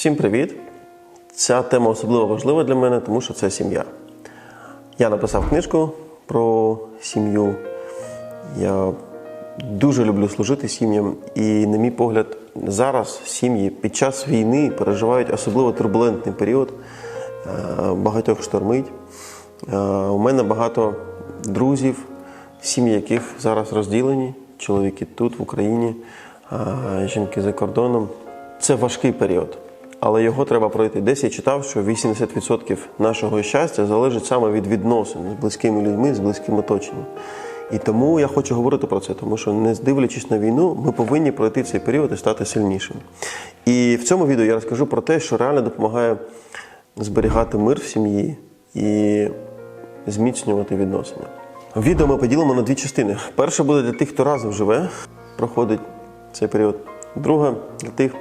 Всім привіт! Ця тема особливо важлива для мене, тому що це сім'я. Я написав книжку про сім'ю. Я дуже люблю служити сім'ям, і, на мій погляд, зараз сім'ї під час війни переживають особливо турбулентний період. Е, Багатьох штормить. Е, У мене багато друзів, сім'ї яких зараз розділені, чоловіки тут, в Україні, жінки за кордоном. Це важкий період, але його треба пройти. Десь я читав, що 80% нашого щастя залежить саме від відносин з близькими людьми, з близьким оточенням. І тому я хочу говорити про це, тому що не дивлячись на війну, ми повинні пройти цей період і стати сильнішими. І в цьому відео я розкажу про те, що реально допомагає зберігати мир в сім'ї і зміцнювати відносини. Відео ми поділимо на дві частини. Перша буде для тих, хто разом живе, проходить цей період. Друга для тих,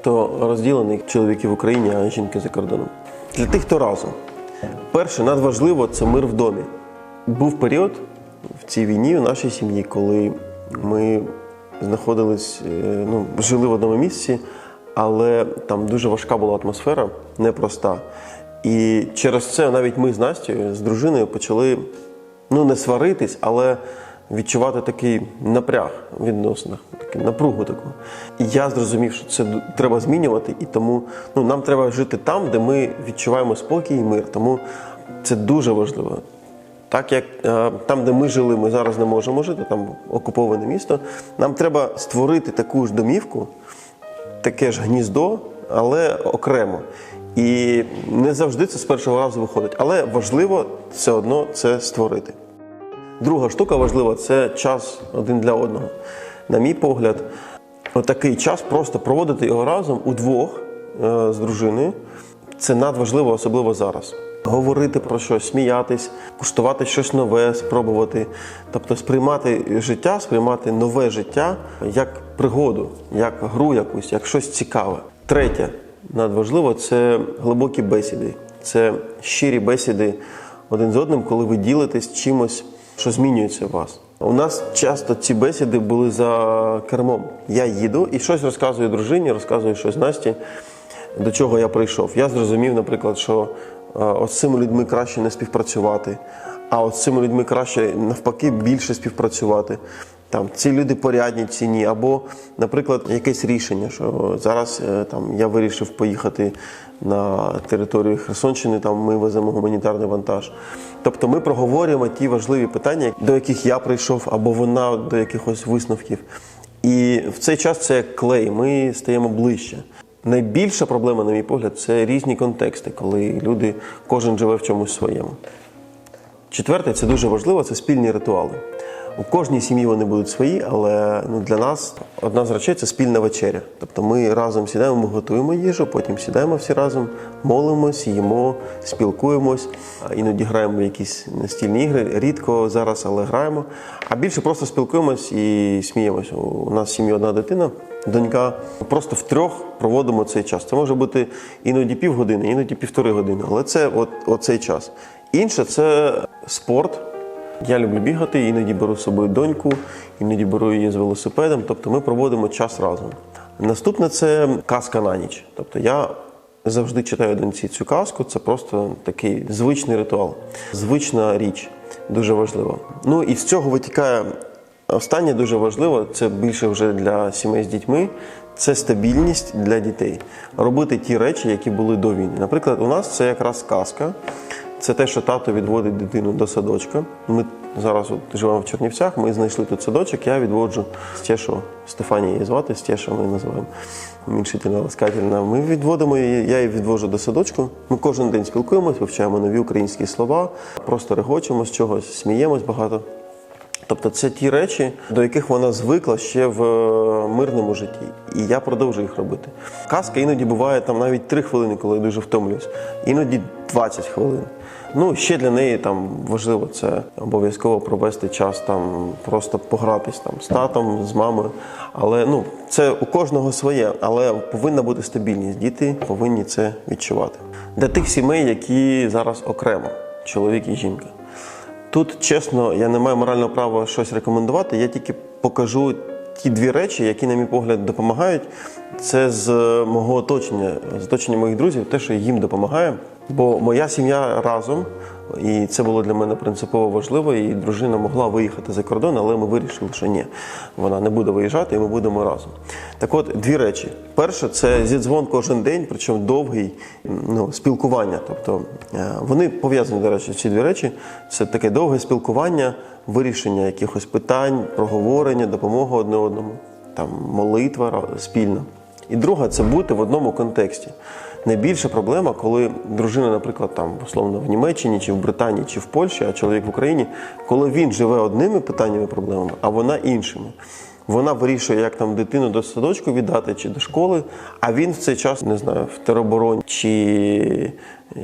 хто розділений чоловіки в Україні, а жінки за кордоном. Для тих, хто разом. Перше, надважливо це мир в домі. Був період в цій війні у нашій сім'ї, коли ми знаходились, е, ну, жили в одному місці, але там дуже важка була атмосфера, непроста. І через це навіть ми з Настю, з дружиною, почали ну, не сваритись, але відчувати такий напряг в відносинах, таку напругу таку. І я зрозумів, що це треба змінювати, і тому ну, нам треба жити там, де ми відчуваємо спокій і мир. Тому це дуже важливо. Так як е, там, де ми жили, ми зараз не можемо жити, там окуповане місто. Нам треба створити таку ж домівку, таке ж гніздо, але окремо. І не завжди це з першого разу виходить. Але важливо все одно це створити. Друга штука важлива це час один для одного. На мій погляд, такий час просто проводити його разом удвох е, з дружиною. Це надважливо, особливо зараз. Говорити про щось, сміятись, куштувати щось нове, спробувати. Тобто сприймати життя, сприймати нове життя як пригоду, як гру якусь, як щось цікаве. Третє, надважливо, це глибокі бесіди. Це щирі бесіди один з одним, коли ви ділитесь чимось, що змінюється у вас. У нас часто ці бесіди були за кермом. Я їду і щось розказую дружині, розказую щось Насті, до чого я прийшов. Я зрозумів, наприклад, що е, з цими людьми краще не співпрацювати, а от з цими людьми краще навпаки більше співпрацювати. Там ці люди порядні ці ні, або, наприклад, якесь рішення, що зараз е, там я вирішив поїхати на територію Херсонщини, там ми веземо гуманітарний вантаж. Тобто ми проговорюємо ті важливі питання, до яких я прийшов, або вона до якихось висновків. І в цей час це як клей, ми стаємо ближче. Найбільша проблема, на мій погляд, це різні контексти, коли люди кожен живе в чомусь своєму. Четверте, це дуже важливо, це спільні ритуали. У кожній сім'ї вони будуть свої, але ну, для нас одна з речей це спільна вечеря. Тобто ми разом сідаємо, ми готуємо їжу, потім сідаємо всі разом, молимось, їмо, спілкуємось, іноді граємо в якісь настільні ігри. Рідко зараз, але граємо. А більше просто спілкуємось і сміємось. У нас в сім'ї одна дитина, донька. Просто втрьох проводимо цей час. Це може бути іноді півгодини, іноді півтори години, але це от, оцей час. Інше це спорт. Я люблю бігати, іноді беру з собою доньку, іноді беру її з велосипедом. Тобто ми проводимо час разом. Наступне це казка на ніч. Тобто я завжди читаю доньці цю казку. Це просто такий звичний ритуал, звична річ, дуже важливо. Ну і з цього витікає останнє дуже важливо, це більше вже для сімей з дітьми. Це стабільність для дітей. Робити ті речі, які були до війни. Наприклад, у нас це якраз казка. Це те, що тато відводить дитину до садочка. Ми зараз от живемо в Чернівцях, ми знайшли тут садочок, я відводжу Стешу, Стефанія її звати, Стеша ми називаємо уменьшительно ласкательна. Ми відводимо її, я її відвожу до садочку. Ми кожен день спілкуємось, вивчаємо нові українські слова, просто регочемо з чогось, сміємось багато. Тобто це ті речі, до яких вона звикла ще в е, мирному житті, і я продовжую їх робити. Казка іноді буває там навіть 3 хвилини, коли я дуже втомлююсь, іноді 20 хвилин. Ну, ще для неї там важливо це обов'язково провести час там, просто погратись там з татом, з мамою. Але ну, це у кожного своє, але повинна бути стабільність. Діти повинні це відчувати. Для тих сімей, які зараз окремо, чоловік і жінка. Тут, чесно, я не маю морального права щось рекомендувати, я тільки покажу ті дві речі, які, на мій погляд, допомагають, це з мого оточення, з оточення моїх друзів, те, що їм допомагає. Бо моя сім'я разом, і це було для мене принципово важливо. І дружина могла виїхати за кордон, але ми вирішили, що ні, вона не буде виїжджати, і ми будемо разом. Так от, дві речі. Перше, це зідзвон кожен день, причому довгий ну, спілкування. Тобто е, вони пов'язані, до речі, ці дві речі. Це таке довге спілкування, вирішення якихось питань, проговорення, допомога одне одному, там молитва спільна. І друга це бути в одному контексті. Найбільша проблема, коли дружина, наприклад, там условно в Німеччині чи в Британії чи в Польщі, а чоловік в Україні, коли він живе одними питаннями, проблемами, а вона іншими. Вона вирішує, як там дитину до садочку віддати чи до школи, а він в цей час не знаю, в теробороні чи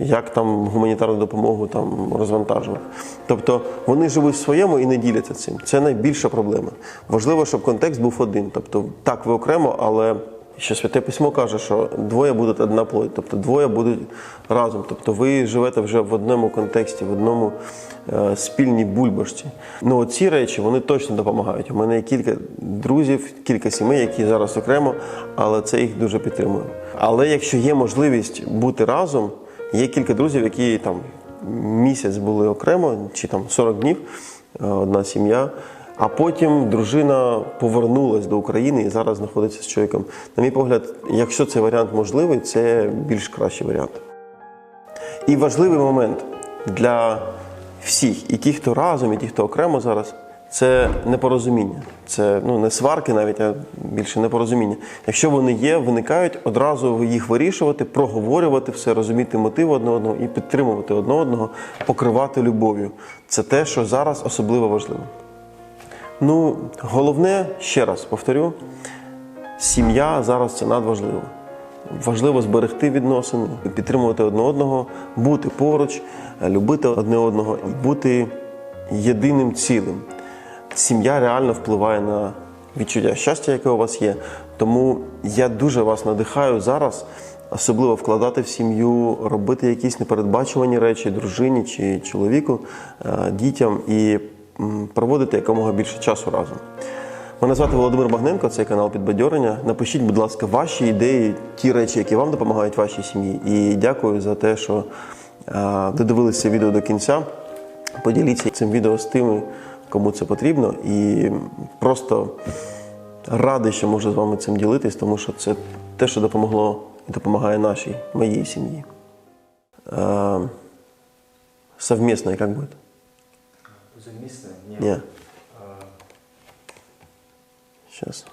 як там гуманітарну допомогу там розвантажував. Тобто вони живуть в своєму і не діляться цим. Це найбільша проблема. Важливо, щоб контекст був один. Тобто, так, ви окремо, але що святе письмо каже, що двоє будуть одна плоть, тобто двоє будуть разом. Тобто ви живете вже в одному контексті, в одному е, спільній бульбашці. Ну ці речі вони точно допомагають. У мене є кілька друзів, кілька сімей, які зараз окремо, але це їх дуже підтримує. Але якщо є можливість бути разом, є кілька друзів, які там місяць були окремо, чи там 40 днів, е, одна сім'я. А потім дружина повернулась до України і зараз знаходиться з чоловіком. На мій погляд, якщо цей варіант можливий, це більш кращий варіант. І важливий момент для всіх, і ті, хто разом, і ті, хто окремо зараз, це непорозуміння. Це ну, не сварки навіть, а більше непорозуміння. Якщо вони є, виникають, одразу їх вирішувати, проговорювати все, розуміти мотиви одне одного і підтримувати одне одного, покривати любов'ю. Це те, що зараз особливо важливо. Ну, головне, ще раз повторю, сім'я зараз це надважливо. Важливо зберегти відносини, підтримувати одне одного, бути поруч, любити одне одного і бути єдиним цілим. Сім'я реально впливає на відчуття щастя, яке у вас є. Тому я дуже вас надихаю зараз, особливо вкладати в сім'ю, робити якісь непередбачувані речі дружині чи чоловіку, е, дітям і проводити якомога більше часу разом. Мене звати Володимир Багненко, це канал Підбадьорення. Напишіть, будь ласка, ваші ідеї, ті речі, які вам допомагають вашій сім'ї. І дякую за те, що додивилися відео до кінця. Поділіться цим відео з тими, кому це потрібно. І просто радий, що можу з вами цим ділитись, тому що це те, що допомогло і допомагає нашій, моїй сім'ї. Совместно, як буде? Совместно? Нет. Ні. А, Сейчас.